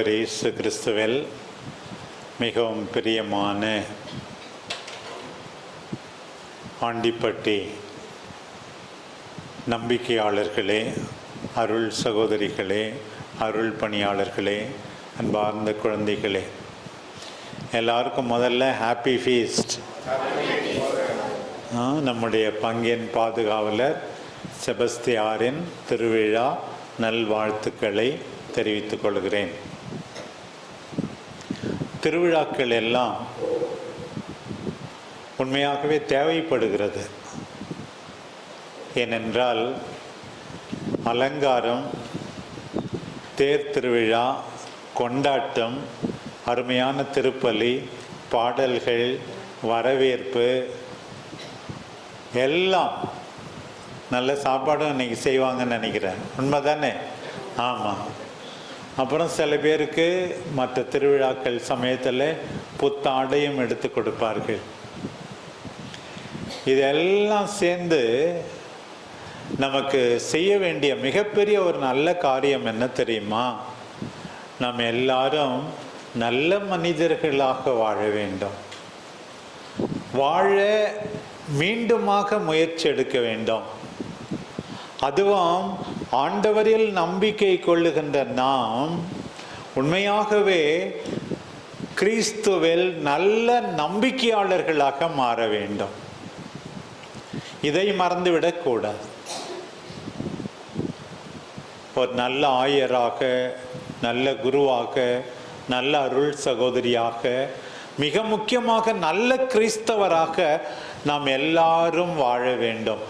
ஆண்டவர் இயேசு கிறிஸ்துவில் மிகவும் பிரியமான ஆண்டிப்பட்டி நம்பிக்கையாளர்களே அருள் சகோதரிகளே அருள் பணியாளர்களே அன்பார்ந்த குழந்தைகளே. எல்லாருக்கும் முதல்ல ஹாப்பி ஃபீஸ்ட். நம்முடைய பங்கின் பாதுகாவலர் செபஸ்தியாரின் திருவிழா நல்வாழ்த்துக்களை தெரிவித்துக் கொள்கிறேன். திருவிழாக்கள் எல்லாம் உண்மையாகவே தேவைப்படுகிறது. ஏனென்றால் அலங்காரம் தேர் திருவிழா கொண்டாட்டம் அருமையான திருப்பலி பாடல்கள் வரவேற்பு எல்லாம் நல்ல சாப்பாடும் இன்றைக்கி செய்வாங்கன்னு நினைக்கிறேன். உண்மை தானே ஆமாம் அப்புறம் சில பேருக்கு மற்ற திருவிழாக்கள் சமயத்தில் புத்தாடையும் எடுத்து கொடுப்பார்கள். இதெல்லாம் சேர்ந்து நமக்கு செய்ய வேண்டிய மிகப்பெரிய ஒரு நல்ல காரியம் என்ன தெரியுமா? நாம் எல்லாரும் நல்ல மனிதர்களாக வாழ வேண்டும். வாழ மீண்டுமாக முயற்சி எடுக்க வேண்டும். அதுவும் ஆண்டவரில் நம்பிக்கை கொள்ளுகின்ற நாம் உண்மையாகவே கிறிஸ்துவில் நல்ல நம்பிக்கையாளர்களாக மாற வேண்டும். இதை மறந்துவிடக்கூடாது ஒரு நல்ல ஆயராக நல்ல குருவாக நல்ல அருள் சகோதரியாக மிக முக்கியமாக நல்ல கிறிஸ்தவராக நாம் எல்லாரும் வாழ வேண்டும்.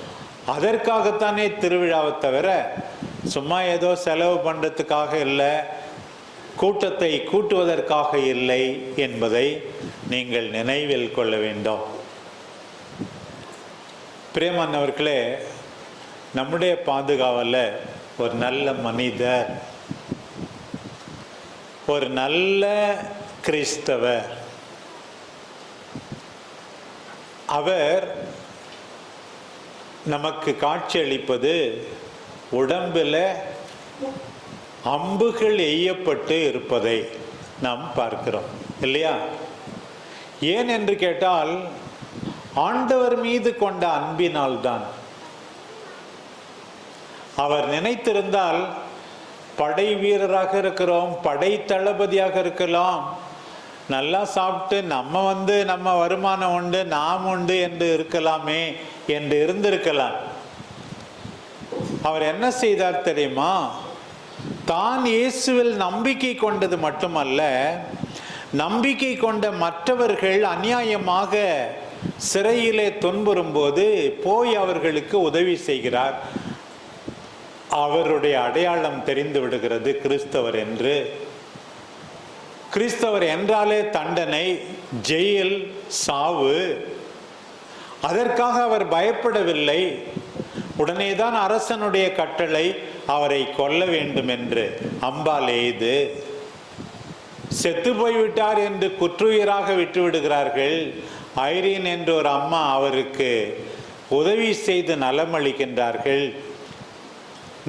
அதற்காகத்தானே திருவிழாவை தவிர சும்மா ஏதோ செலவு பண்ணுறதுக்காக இல்லை கூட்டத்தை கூட்டுவதற்காக இல்லை என்பதை நீங்கள் நினைவில் கொள்ள வேண்டும். பிரேமன்னவர்களே நம்முடைய பாதுகாவலில் ஒரு நல்ல மனிதர் ஒரு நல்ல கிறிஸ்தவர். அவர் நமக்கு காட்சியளிப்பது உடம்பில் அம்புகள் எய்யப்பட்டு இருப்பதை நாம் பார்க்கிறோம் இல்லையா? ஏன் என்று கேட்டால் ஆண்டவர் மீது கொண்ட அன்பினால்தான். அவர் நினைத்திருந்தால் படை வீரராக இருக்கிறோம் படை தளபதியாக இருக்கலாம். நல்லா சாப்பிட்டு நம்ம வந்து நம்ம வருமானம் உண்டு நாம் உண்டு என்று இருக்கலாமே என்று இருந்திருக்கலாம். அவர் என்ன செய்தார் தெரியுமா? தான் இயேசுவில் நம்பிக்கை கொண்டது மட்டுமல்ல நம்பிக்கை கொண்ட மற்றவர்கள் அநியாயமாக சிறையிலே துன்புறும் போது போய் அவர்களுக்கு உதவி செய்கிறார். அவருடைய அடையாளம் தெரிந்து விடுகிறது கிறிஸ்தவர் என்று. கிறிஸ்தவர் என்றாலே தண்டனை ஜெயில் சாவு. அதற்காக அவர் பயப்படவில்லை. உடனேதான் அரசனுடைய கட்டளை அவரை கொல்ல வேண்டும் என்று அம்பாள் எய்து செத்து போய்விட்டார் என்று குற்றுயிராக விட்டு விடுகிறார்கள் ஐரீன் என்ற ஒரு அம்மா அவருக்கு உதவி செய்து நலம் அளிக்கின்றார்கள்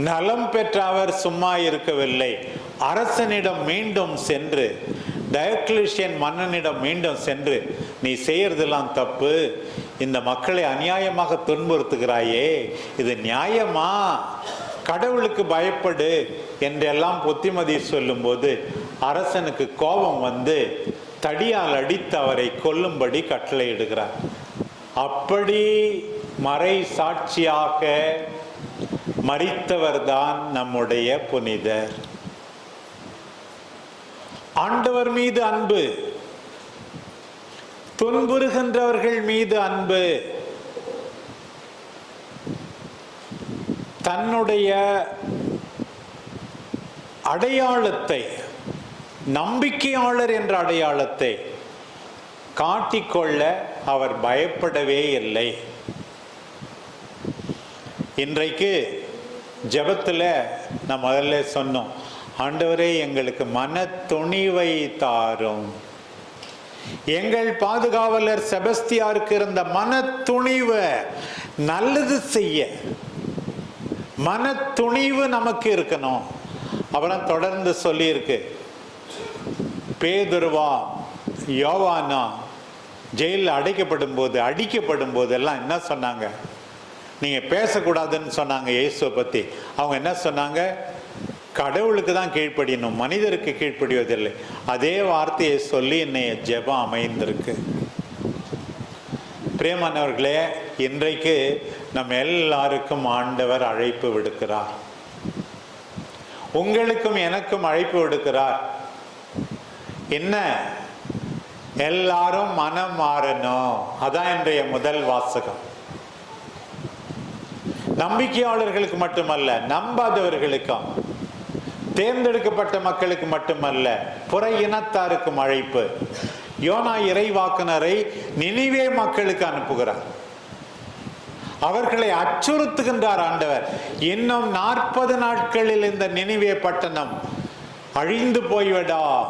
நலம் பெற்ற அவர் சும்மா இருக்கவில்லை. அரசனிடம் மீண்டும் சென்று டயக்லிஷியன் மன்னனிடம் மீண்டும் சென்று நீ செய்யறதெல்லாம் தப்பு. இந்த மக்களை அநியாயமாக துன்புறுத்துகிறாயே இது நியாயமா? கடவுளுக்கு பயப்படு என்றெல்லாம் புத்திமதி சொல்லும்போது அரசனுக்கு கோபம் வந்து தடியால் அடித்து அவரை கொல்லும்படி கட்டளையிடுகிறார். அப்படி மறை சாட்சியாக மறித்தவர்தான் நம்முடைய புனிதர். ஆண்டவர் மீது அன்பு. துன்புறுகின்றவர்கள் மீது அன்பு. தன்னுடைய அடையாளத்தை நம்பிக்கையாளர் என்ற அடையாளத்தை காட்டிக்கொள்ள அவர் பயப்படவே இல்லை. இன்றைக்கு ஜெபத்தில் நான் முதல்ல சொன்னோம் ஆண்டவரே எங்களுக்கு மன துணிவை தாரும். எங்கள் பாதுகாவலர் செபஸ்தியாருக்கு இருந்த மன துணிவை நல்லது செய்ய. மன துணிவு நமக்கு இருக்கணும். அப்புறம் தொடர்ந்து சொல்லியிருக்கு. பேதுருவா யோவானா ஜெயிலில் அடைக்கப்படும் போது அடிக்கப்படும் போதெல்லாம் என்ன சொன்னாங்க? நீங்கள் பேசக்கூடாதுன்னு சொன்னாங்க இயேசுவை பற்றி அவங்க என்ன சொன்னாங்க? கடவுளுக்கு தான் கீழ்ப்படியணும் மனிதருக்கு கீழ்ப்படிவதில்லை. அதே வார்த்தையை சொல்லி என்னைய ஜெபம் அமைந்திருக்கு. பிரியமானவர்களே இன்றைக்கு நம் எல்லாருக்கும் ஆண்டவர் அழைப்பு விடுக்கிறார். உங்களுக்கும் எனக்கும் அழைப்பு விடுக்கிறார். என்ன? எல்லாரும் மனம் மாறணும். அதான் இன்றைய முதல் வாசகம். நம்பிக்கையாளர்களுக்கு மட்டுமல்ல நம்பாதவர்களுக்கும். தேர்ந்தெடுக்கப்பட்ட மக்களுக்கு மட்டுமல்ல புற இனத்தாருக்கும் அழைப்பு. யோனா இறைவாக்குனரை நினைவே மக்களுக்கு அனுப்புகிறார். அவர்களை அச்சுறுத்துகின்றார் ஆண்டவர். இன்னும் நாற்பது நாட்களில் இந்த நினைவே பட்டணம் அழிந்து போய்விடா.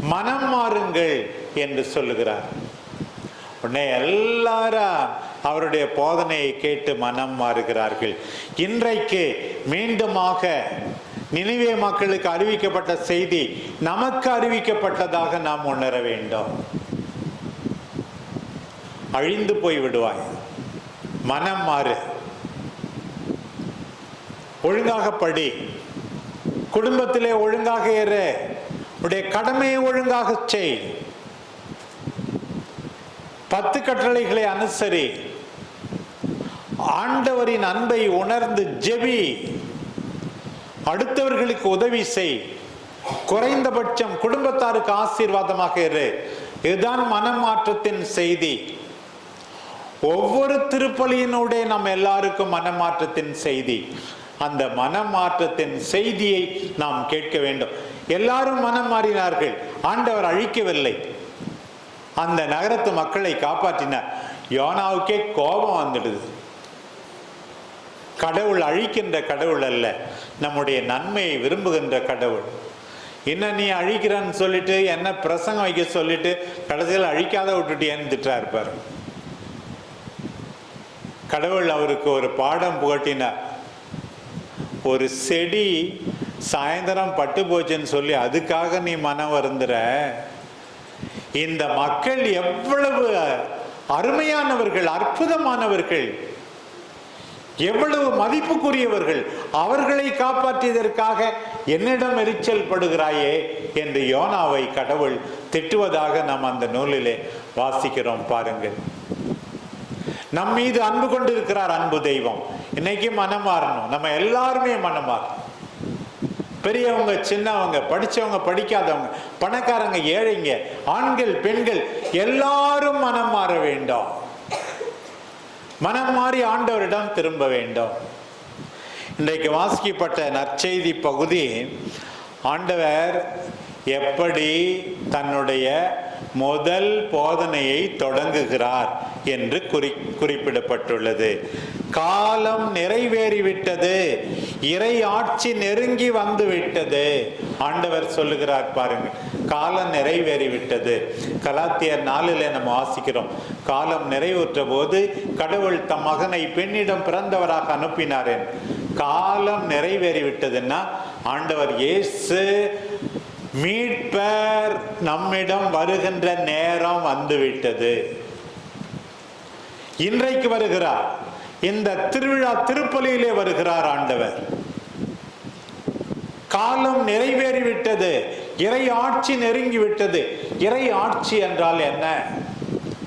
மனம் மாறுங்கள் என்று சொல்லுகிறார். உடனே எல்லாரும் அவருடைய போதனையை கேட்டு மனம் மாறுகிறார்கள். இன்றைக்கு மீண்டுமாக நினைவே மக்களுக்கு அறிவிக்கப்பட்ட செய்தி நமக்கு அறிவிக்கப்பட்டதாக நாம் உணர வேண்டும். அழிந்து போய் விடுவாய். மனம் மாறு. ஒழுங்காக படி. குடும்பத்திலே ஒழுங்காக ஏற. உடைய கடமையை ஒழுங்காக செய். பத்து கட்டளைகளை அனுசரி. ஆண்டவரின் அன்பை உணர்ந்து ஜெபி. அடுத்தவர்களுக்கு உதவி செய். குறைந்தபட்சம் குடும்பத்தாருக்கு ஆசீர்வாதமாக இரு. இதுதான் மனமாற்றத்தின் செய்தி. ஒவ்வொரு திருப்பலியினுடைய நம் எல்லாருக்கும் மனமாற்றத்தின் செய்தி. அந்த மனமாற்றத்தின் செய்தியை நாம் கேட்க வேண்டும். எல்லாரும் மனம் மாறினார்கள். ஆண்டவர் அழிக்கவில்லை. அந்த நகரத்து மக்களை காப்பாற்றினார். யோனாவுக்கே கோபம் வந்துடுது. கடவுள் அழிக்கின்ற கடவுள் அல்ல. நம்முடைய நன்மையை விரும்புகின்ற கடவுள். என்ன நீ அழிக்கிறான்னு சொல்லிட்டு என்ன பிரசங்கம் வைக்க சொல்லிட்டு கடைசியில் அழிக்காத விட்டுட்டியான்னு திட்டா இருப்பார் கடவுள் அவருக்கு ஒரு பாடம் புகட்டினார். ஒரு செடி சாயந்தரம் பட்டு போச்சுன்னு சொல்லி அதுக்காக நீ மனம் வருந்துற. இந்த மக்கள் எவ்வளவு அருமையானவர்கள் அற்புதமானவர்கள். எவ்வளவு மதிப்புக்குரியவர்கள் அவர்களை காப்பாற்றியதற்காக என்னிடம் எரிச்சல் படுகிறாயே என்று யோனாவை கடவுள் திட்டுவதாக நாம் அந்த நூலிலே வாசிக்கிறோம் பாருங்கள். நம் மீது அன்பு கொண்டு இருக்கிறார் அன்பு தெய்வம். இன்னைக்கு மனம் மாறணும். நம்ம எல்லாருமே மனம் மாறணும். பெரியவங்க சின்னவங்க படிச்சவங்க படிக்காதவங்க பணக்காரங்க ஏழைங்க ஆண்கள் பெண்கள் எல்லாரும் மனம் மாற வேண்டும். மனம் மாறி ஆண்டவரிடம் திரும்ப வேண்டும். இன்றைக்கு வாசிக்கப்பட்ட நற்செய்தி பகுதி ஆண்டவர் எப்படி தன்னுடைய முதல் போதனையை தொடங்குகிறார் என்று குறி குறிப்பிடப்பட்டுள்ளது. காலம் நிறைவேறிவிட்டது இறை ஆட்சி நெருங்கி வந்துவிட்டது. ஆண்டவர் சொல்லுகிறார் பாருங்கள் காலம் நிறைவேறிவிட்டது. கலாத்தியர் நாளில் நம்ம வாசிக்கிறோம். காலம் நிறைவுற்ற போது கடவுள் தம் மகனை பெண்ணிடம் பிறந்தவராக அனுப்பினாரேன். காலம் நிறைவேறிவிட்டதுன்னா ஆண்டவர் இயேசு மீட்பர் நம்மிடம் வருகின்ற நேரம் வந்துவிட்டது. இன்றைக்கு வருகிறார். இந்த திருவிழா திருப்பலியிலே வருகிறார் ஆண்டவர். காலம் நிறைவேறிவிட்டது. இறை ஆட்சி நெருங்கி விட்டது இறை ஆட்சி என்றால் என்ன?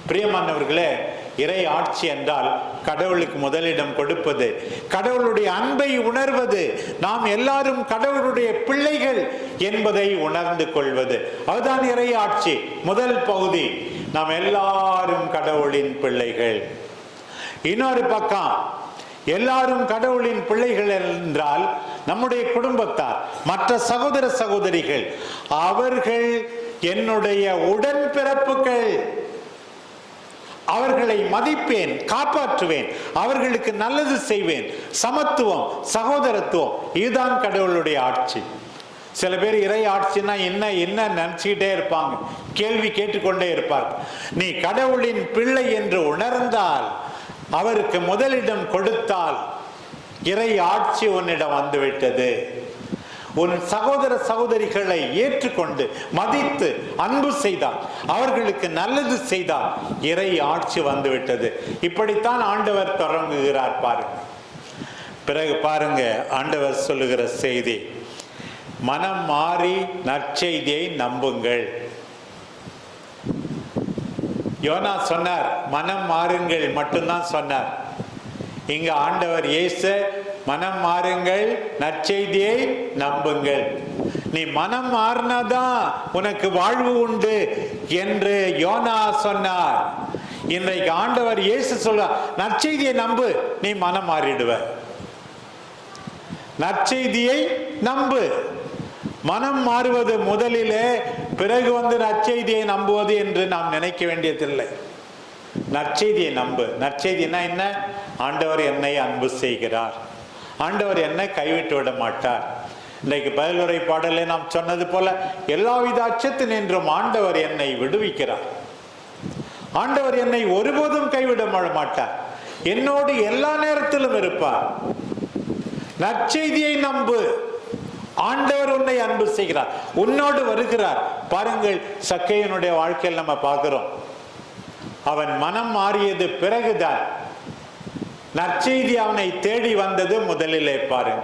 பிரியமானவர்களே இறை ஆட்சி என்றால் கடவுளுக்கு முதலிடம் கொடுப்பது கடவுளுடைய அன்பை உணர்வது நாம் எல்லாரும் கடவுளுடைய பிள்ளைகள் என்பதை உணர்ந்து கொள்வது. அதுதான் இறை ஆட்சி. முதல் பகுதி நாம் எல்லாரும் கடவுளின் பிள்ளைகள். இன்னொரு பக்கம் எல்லாரும் கடவுளின் பிள்ளைகள் என்றால் நம்முடைய குடும்பத்தார் மற்ற சகோதர சகோதரிகள் அவர்கள் என்னுடைய உடன்பிறப்புகள். அவர்களை மதிப்பேன் காப்பாற்றுவேன் அவர்களுக்கு நல்லது செய்வேன். சமத்துவம் சகோதரத்துவம் இதுதான் கடவுளுடைய ஆட்சி. சில பேர் இறை ஆட்சினா என்ன என்ன நினச்சிக்கிட்டே இருப்பாங்க. கேள்வி கேட்டுக்கொண்டே இருப்பார். நீ கடவுளின் பிள்ளை என்று உணர்ந்தால் அவருக்கு முதலிடம் கொடுத்தால் இறை ஆட்சி உன்னிடம் வந்துவிட்டது. உன் சகோதர சகோதரிகளை ஏற்றுக்கொண்டு மதித்து அன்பு செய்தால் அவர்களுக்கு நல்லது செய்தால் இறை ஆட்சி வந்துவிட்டது. இப்படித்தான் ஆண்டவர் தொடங்குகிறார் பாருங்க. பிறகு பாருங்க ஆண்டவர் சொல்லுகிற செய்தி. மனம் மாறி நற்செய்தியை நம்புங்கள். யோனா சொன்னார் மனம் மாறுங்கள் மட்டும்தான் சொன்னார். இங்கு ஆண்டவர் இயேசு மனம் மாறுங்கள் நற்செய்தியை நம்புங்கள். நீ மனம் மாறினாதான் உனக்கு வாழ்வு உண்டு என்று யோனா சொன்னார். இன்றைக்கு ஆண்டவர் இயேசு சொல்றார் நற்செய்தியை நம்பு நீ மனம் மாறிடுவ. நற்செய்தியை நம்பு. மனம் மாறுவது முதலிலே பிறகு வந்து நற்செய்தியை நம்புவது என்று நாம் நினைக்க வேண்டியதில்லை. நற்செய்தியை நம்பு. நற்செய்தினா என்ன? ஆண்டவர் என்னை அன்பு செய்கிறார். ஆண்டவர் என்னை கைவிட்டு விட மாட்டார். இன்றைக்கு பதிலுரை பாடலை நாம் சொன்னது போல எல்லாவித அச்சத்து நின்றும் ஆண்டவர் என்னை விடுவிக்கிறார். ஆண்டவர் என்னை ஒருபோதும் கைவிட மாட்டார். என்னோடு எல்லா நேரத்திலும் இருப்பார். நற்செய்தியை நம்பு. ஆண்டவர் உன்னை அன்பு செய்கிறார். உன்னோடு வருகிறார். பாருங்கள் சக்கையனுடைய வாழ்க்கையில் நம்ம பார்க்கிறோம். அவன் மனம் மாறியது பிறகுதான். நற்செய்தி அவனை தேடி வந்தது முதலிலே பாருங்க.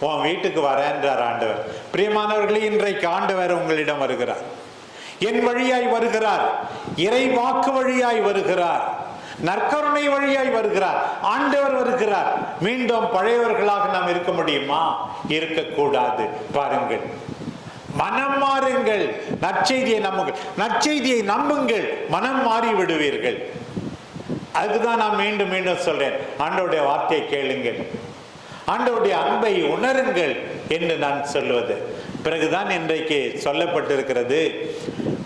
உன் வீட்டுக்கு வரேன்றார் ஆண்டவர். பிரியமானவர்களே இன்றைக்கு ஆண்டவர் உங்களிடம் வருகிறார். என் வழியாய் வருகிறார். இறை வாக்கு வழியாய் வருகிறார். நற்கருணை வழியாய் வருகிறார். ஆண்டவர் வருகிறார். மீண்டும் பழையவர்களாக நாம் இருக்க முடியுமா? இருக்கக்கூடாது. பாருங்கள். மனம் மாறுங்கள். நற்செய்தியை நம்புங்கள். நற்செய்தியை நம்புங்கள். மனம் மாறி விடுவீர்கள் அதுதான் நான் மீண்டும் மீண்டும் சொல்றேன். ஆண்டவுடைய வார்த்தையை கேளுங்கள். ஆண்டவுடைய அன்பை உணருங்கள் என்று நான் சொல்வது பிறகுதான் இன்றைக்கு சொல்லப்பட்டிருக்கிறது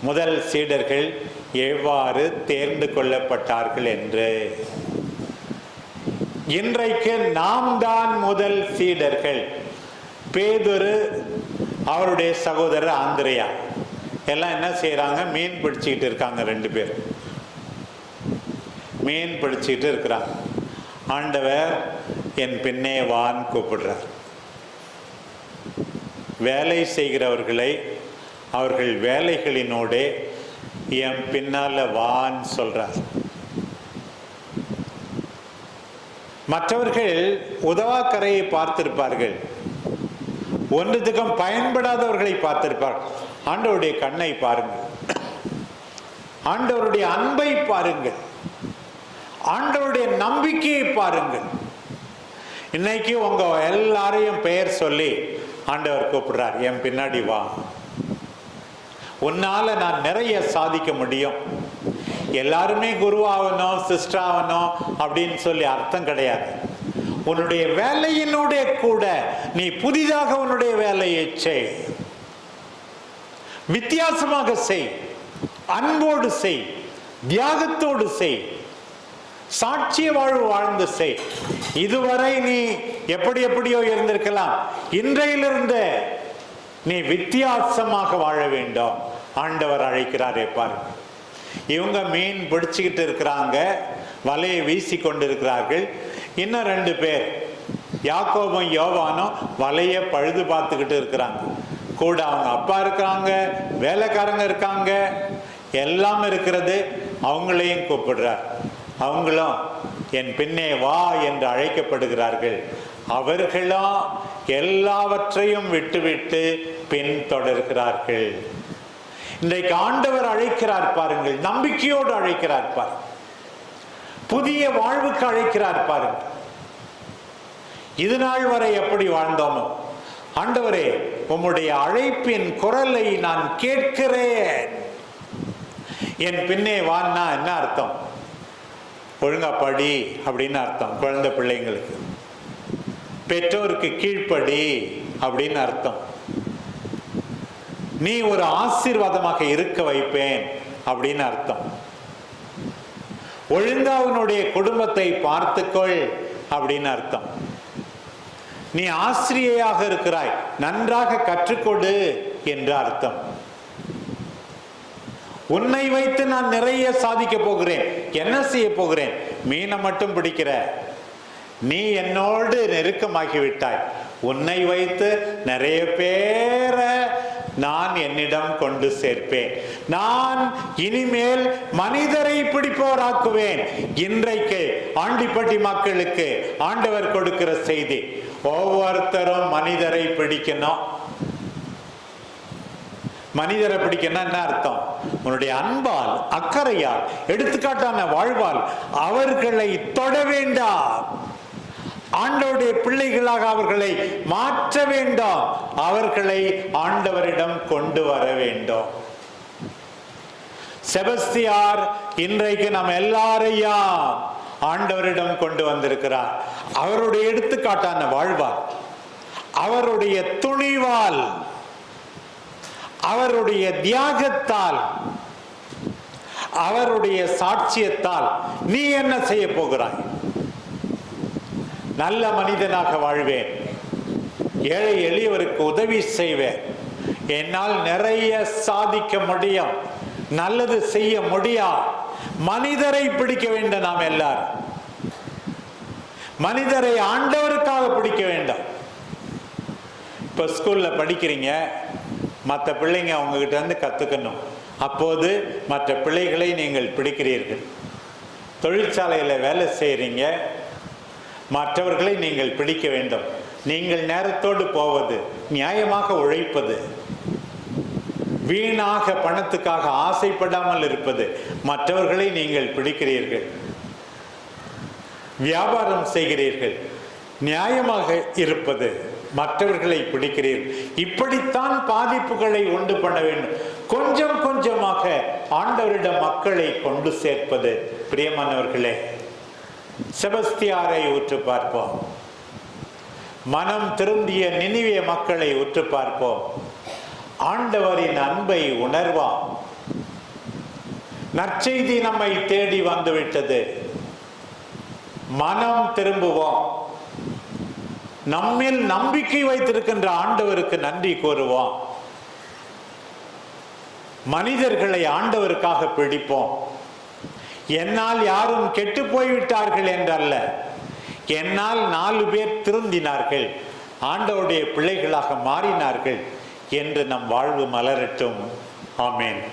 முதல் சீடர்கள் எவ்வாறு தேர்ந்து கொள்ளப்பட்டார்கள் என்று. இன்றைக்கு நாம் தான் முதல் சீடர்கள். பேதொரு அவருடைய சகோதரர் ஆந்திரையா. எல்லாம் என்ன செய்யறாங்க மீன் பிடிச்சிக்கிட்டு இருக்காங்க ரெண்டு பேரும். மீன் இருக்கிறான். ஆண்டவர் என் பின்னே வான் கூப்பிடுறார். வேலை செய்கிறவர்களை அவர்கள் வேலைகளினோடே என் பின்னால் வான் சொல்கிறார் மற்றவர்கள் உதவாக்கரையை பார்த்திருப்பார்கள். ஒன்றுத்துக்கும் பயன்படாதவர்களை பார்த்திருப்பார்கள் ஆண்டவருடைய கண்ணை பாருங்கள். ஆண்டவருடைய அன்பை பாருங்கள். ஆண்டவருடைய நம்பிக்கையை பாருங்கள். இன்னைக்கு உங்க எல்லாரையும் பெயர் சொல்லி ஆண்டவர் கூப்பிடுறார் என் பின்னாடி வா. உன்னால நான் நிறைய சாதிக்க முடியும். எல்லாருமே குருவாகணும் சிஸ்டர் அப்படின்னு சொல்லி அர்த்தம் கிடையாது. உன்னுடைய வேலையினுடைய கூட நீ புதிதாக உன்னுடைய வேலையை செய். வித்தியாசமாக செய். அன்போடு செய். தியாகத்தோடு செய். சாட்சிய வாழ்வு வாழ்ந்து செய். இதுவரை நீ எப்படி எப்படியோ இருந்திருக்கலாம். இன்றையிலிருந்து நீ வித்தியாசமாக வாழ வேண்டும். ஆண்டவர் அழைக்கிறாரே பாருங்க இவங்க மீன் பிடிச்சுக்கிட்டு இருக்கிறாங்க. வலையை வீசி கொண்டிருக்கிறார்கள். இன்னும் ரெண்டு பேர். யாக்கோபம் யோவானும் வலையை பழுது பார்த்துக்கிட்டு இருக்கிறாங்க. கூட அவங்க அப்பா இருக்கிறாங்க வேலைக்காரங்க இருக்காங்க. எல்லாம் இருக்கிறது அவங்களையும் கூப்பிடுறார். அவங்களும் என் பின்னே வா என்று அழைக்கப்படுகிறார்கள். அவர்களும் எல்லாவற்றையும் விட்டுவிட்டு பின் தொடர்கிறார்கள். இன்றைக்கு ஆண்டவர் அழைக்கிறார் பாருங்கள் நம்பிக்கையோடு அழைக்கிறார் பாருங்கள். புதிய வாழ்வுக்கு அழைக்கிறார் பாருங்கள். இது நாள் வரை எப்படி வாழ்ந்தோமோ ஆண்டவரே உம்முடைய அழைப்பின் குரலை நான் கேட்கிறேன். என் பின்னே வான்னா என்ன அர்த்தம்? ஒழுங்கா படி அப்படின்னு அர்த்தம் குழந்தை பிள்ளைங்களுக்கு. பெற்றோருக்கு கீழ்ப்படி அப்படின்னு அர்த்தம். நீ ஒரு ஆசீர்வாதமாக இருக்க வைப்பேன் அப்படின்னு அர்த்தம். ஒழுங்கா உன்னுடைய குடும்பத்தை பார்த்துக்கொள் அப்படின்னு அர்த்தம். நீ ஆசிரியையாக இருக்கிறாய் நன்றாக கற்றுக்கொடு என்று அர்த்தம். உன்னை வைத்து நான் நிறைய சாதிக்க போகிறேன். என்ன செய்ய போகிறேன்? மீனை மட்டும் பிடிக்கிற. நீ என்னோடு நெருக்கமாகி விட்டாய் உன்னை வைத்து நிறைய பேரை நான் என்னிடம் கொண்டு சேர்ப்பேன். நான் இனிமேல் மனிதரை பிடிப்போராக்குவேன் இன்றைக்கு ஆண்டிப்பட்டி மக்களுக்கு ஆண்டவர் கொடுக்கிற செய்தி ஒவ்வொருத்தரும் மனிதரை பிடிக்கணும். மனிதரை பிடிக்கணும் என்ன அர்த்தம்? உன்னுடைய அன்பால் அக்கறையால் எடுத்துக்காட்டான வாழ்வால் அவர்களை தொட வேண்டாம். ஆண்டவருடைய பிள்ளைகளாக அவர்களை மாற்ற வேண்டாம். அவர்களை ஆண்டவரிடம் கொண்டு வர வேண்டும். செபஸ்தியார் இன்றைக்கு நம்ம எல்லாரையும் ஆண்டவரிடம் கொண்டு வந்திருக்கிறார். அவருடைய எடுத்துக்காட்டான வாழ்வால் அவருடைய துணிவால் அவருடைய தியாகத்தால் அவருடைய சாட்சியத்தால் நீ என்ன செய்ய போகிறாய்? நல்ல மனிதனாக வாழ்வேன். ஏழை எளியவருக்கு உதவி செய்வேன். என்னால் நிறைய சாதிக்க முடியும். நல்லது செய்ய முடியும் மனிதரை பிடிக்க வேண்டும் நாம் எல்லாரும். மனிதரை ஆண்டவருக்காக பிடிக்க வேண்டும். இப்போ ஸ்கூலில் படிக்கிறீங்க. மற்ற பிள்ளைங்க அவங்ககிட்ட இருந்து கற்றுக்கணும் அப்போது மற்ற பிள்ளைகளை நீங்கள் பிடிக்கிறீர்கள். தொழிற்சாலையில் வேலை செய்கிறீங்க மற்றவர்களை நீங்கள் பிடிக்க வேண்டும். நீங்கள் நேரத்தோடு போவது நியாயமாக உழைப்பது வீணாக பணத்துக்காக ஆசைப்படாமல் இருப்பது மற்றவர்களை நீங்கள் பிடிக்கிறீர்கள். வியாபாரம் செய்கிறீர்கள். நியாயமாக இருப்பது மற்றவர்களை பிடிக்கிறீர்கள் இப்படித்தான் பாதிப்புகளை உண்டு பண்ண வேண்டும். கொஞ்சம் கொஞ்சமாக ஆண்டவரிடம் மக்களை கொண்டு சேர்ப்பது. பிரியமானவர்களே செபஸ்தியாரை உற்று பார்ப்போம். மனம் திரும்பிய நினைவிய மக்களை உற்று பார்ப்போம். ஆண்டவரின் அன்பை உணர்வாம். நற்செய்தி நம்மை தேடி வந்துவிட்டது. மனம் திரும்புவோம். நம்மில் நம்பிக்கை வைத்திருக்கின்ற ஆண்டவருக்கு நன்றி கூறுவோம். மனிதர்களை ஆண்டவருக்காக பிடிப்போம். என்னால் யாரும் கெட்டு போய்விட்டார்கள் என்றல்ல. என்னால் நாலு பேர் திருந்தினார்கள். ஆண்டவருடைய பிள்ளைகளாக மாறினார்கள் என்று நம் வாழ்வு மலரட்டும். ஆமேன்.